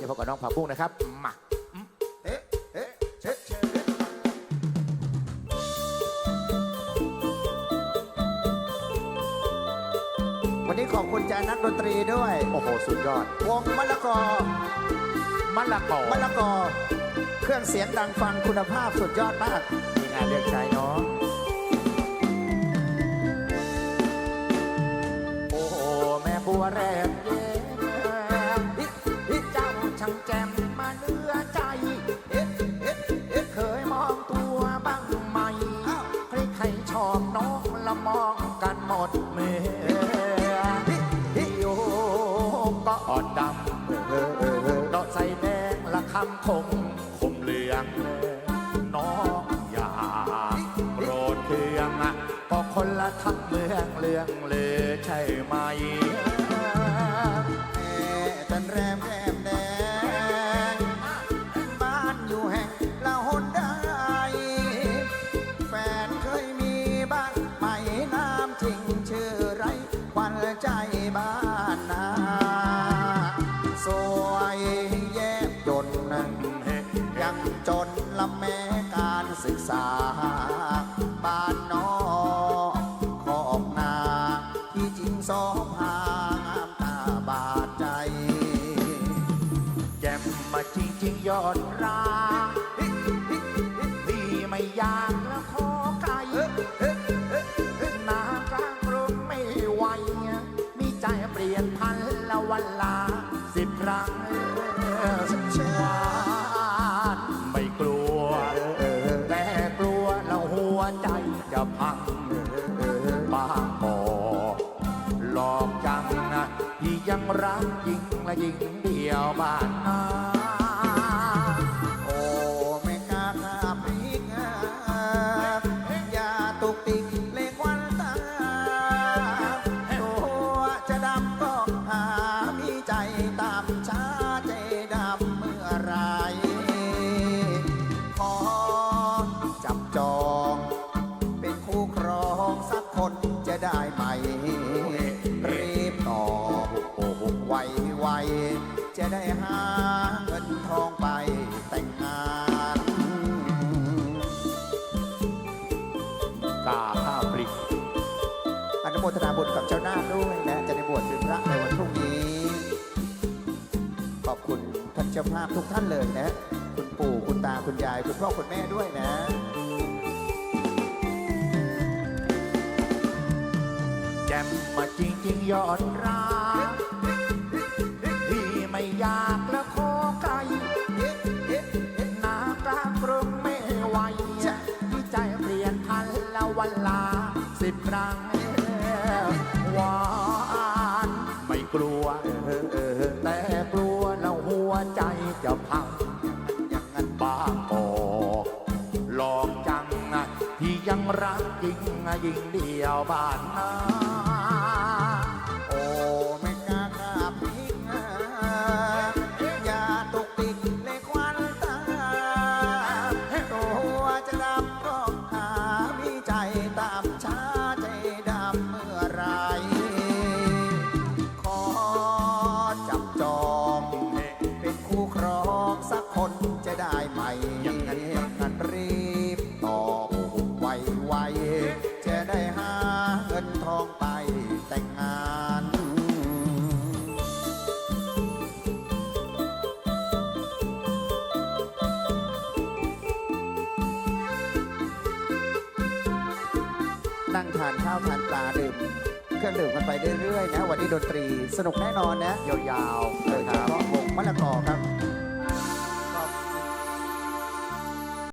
จะพบกับน้องผักบุ้งนะครับมาเอ๊ะเอ๊ะเอ๊ะวันนี้ขอบคุณใจนักดนตรีด้วย โอ้โห สุดยอด วงมะละกอมะละกอมะละกอ เครื่องเสียงดังฟังคุณภาพสุดยอดมาก มีงานเลือกใช้เนาะโอ้โห แม่บัวแรก ดเมื่อฮิโยก็อดดำก็ใส่แดงละคำคงคมเหลืองน้องอย่าโกรธเคืองก็คนละทั้งเมืองเลืองเลยใช่ไหม จริงยอดราพี่ไม่อยากแล้วขอไก่นากลางกรุงไม่ไหวมีใจเปลี่ยนพันละวันลาสิบครั้งวานไม่กลัว แต่กลัวแล้วหัวใจจะพังบางกอหลอกจังนะที่ยังรักยิงและยิงเดียวบ้านนา ได้หาเงินทองไปแต่งงานกาข้าปลิกอนุโมทนาบุญกับเจ้าหน้าด้วยนะจะได้บวชเป็นพระในวันพรุ่งนี้ ขอบคุณท่านเจ้าภาพทุกท่านเลยนะ คุณปู่คุณตาคุณยาย คุณพ่อคุณแม่ด้วยนะแจ่มมาจริงๆยอดรัก อยากแล้วขอไก่นากลางกรุงไม่ไหวที่ใจเปลี่ยนพันละวันลาสิบครั้งหวานไม่กลัวแต่กลัวแล้วหัวใจจะพังอย่างนั้นบ้าบอกหลอกจังนะที่ยังรักจริงยิงเดียวบ้านนา จะได้ไหมย่างนั้นอย่างนั้นรีบตอบไวไวๆจะได้หาเงินทองไปแต่งงานนั่งทานข้าวทานปลาดื่มเครื่องดื่มกันไปเรื่อยๆนะ วันนี้ดนตรีสนุกแน่นอนนะ ยาวๆเออ